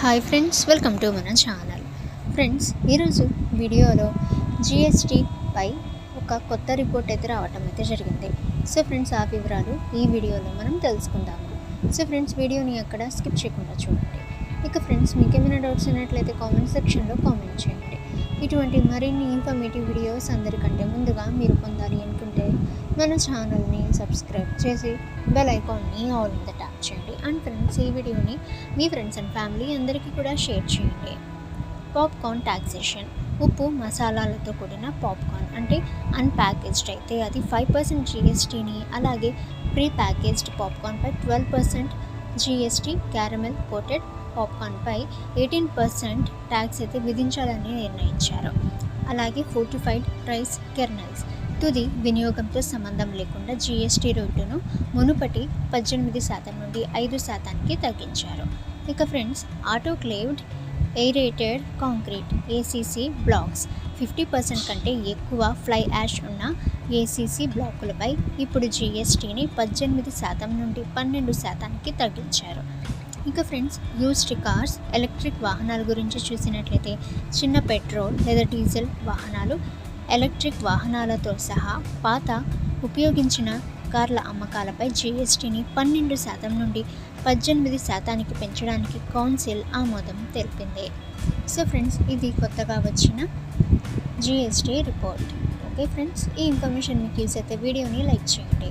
Hi friends welcome to మన channel. Friends ఈరోజు వీడియోలో జిఎస్టీపై ఒక కొత్త రిపోర్ట్ అయితే రావటం అయితే జరిగింది. సో ఫ్రెండ్స్ ఆ వివరాలు ఈ వీడియోలో మనం తెలుసుకుందాము. సో ఫ్రెండ్స్ వీడియోని అక్కడ స్కిప్ చేయకుండా చూడండి. ఇక ఫ్రెండ్స్ మీకు ఏమైనా డౌట్స్ ఉన్నట్లయితే కామెంట్ సెక్షన్లో కామెంట్ చేయండి. ఇటువంటి మరిన్ని ఇన్ఫర్మేటివ్ వీడియోస్ అందరికంటే ముందుగా మీరు పొందాలి అనుకుంటే మన ఛానల్ని సబ్స్క్రైబ్ చేసి బెల్ ఐకాన్ని ఆల్ మీద ట్యాప్ చేయండి. అండ్ ఫ్రెండ్స్ ఈ వీడియోని మీ ఫ్రెండ్స్ అండ్ ఫ్యామిలీ అందరికీ కూడా షేర్ చేయండి. పాప్కార్న్ టాక్సేషన్ ఉప్పు మసాలాలతో కూడిన పాప్కార్న్ అంటే అన్ప్యాకేజ్డ్ అయితే అది ఫైవ్ పర్సెంట్ జిఎస్టీని అలాగే pre packaged పాప్కార్న్పై twelve percent GST caramel coated పాప్కార్న్పై eighteen percent tax అయితే విధించాలని నిర్ణయించారు. అలాగే ఫోర్టిఫైడ్ రైస్ కెర్నల్స్. తుది వినియోగంతో సంబంధం లేకుండా జీఎస్టీ రేటును మునుపటి పద్దెనిమిది శాతం నుండి ఐదు శాతానికి తగ్గించారు. ఇక friends autoclaved aerated concrete ACC blocks. Fifty percent కంటే ఎక్కువ ఫ్లై యాష్ ఉన్న ఏసీసీ బ్లాకులపై ఇప్పుడు జీఎస్టీని పద్దెనిమిది శాతం నుండి పన్నెండు శాతానికి తగ్గించారు. ఇక ఫ్రెండ్స్ యూస్డ్ కార్స్ ఎలక్ట్రిక్ వాహనాల గురించి చూసినట్లయితే చిన్న పెట్రోల్ లేదా డీజిల్ వాహనాలు ఎలక్ట్రిక్ వాహనాలతో సహా పాత ఉపయోగించిన కార్ల అమ్మకాలపై జీఎస్టీని పన్నెండు శాతం నుండి పద్దెనిమిది శాతానికి పెంచడానికి కౌన్సిల్ ఆమోదం తెలిపింది. సో ఫ్రెండ్స్ ఇది కొత్తగా వచ్చిన జిఎస్టీ రిపోర్ట్ ఓకే ఫ్రెండ్స్ ఈ ఇన్ఫర్మేషన్ మీకు యూస్ అయితే వీడియోని లైక్ చేయండి.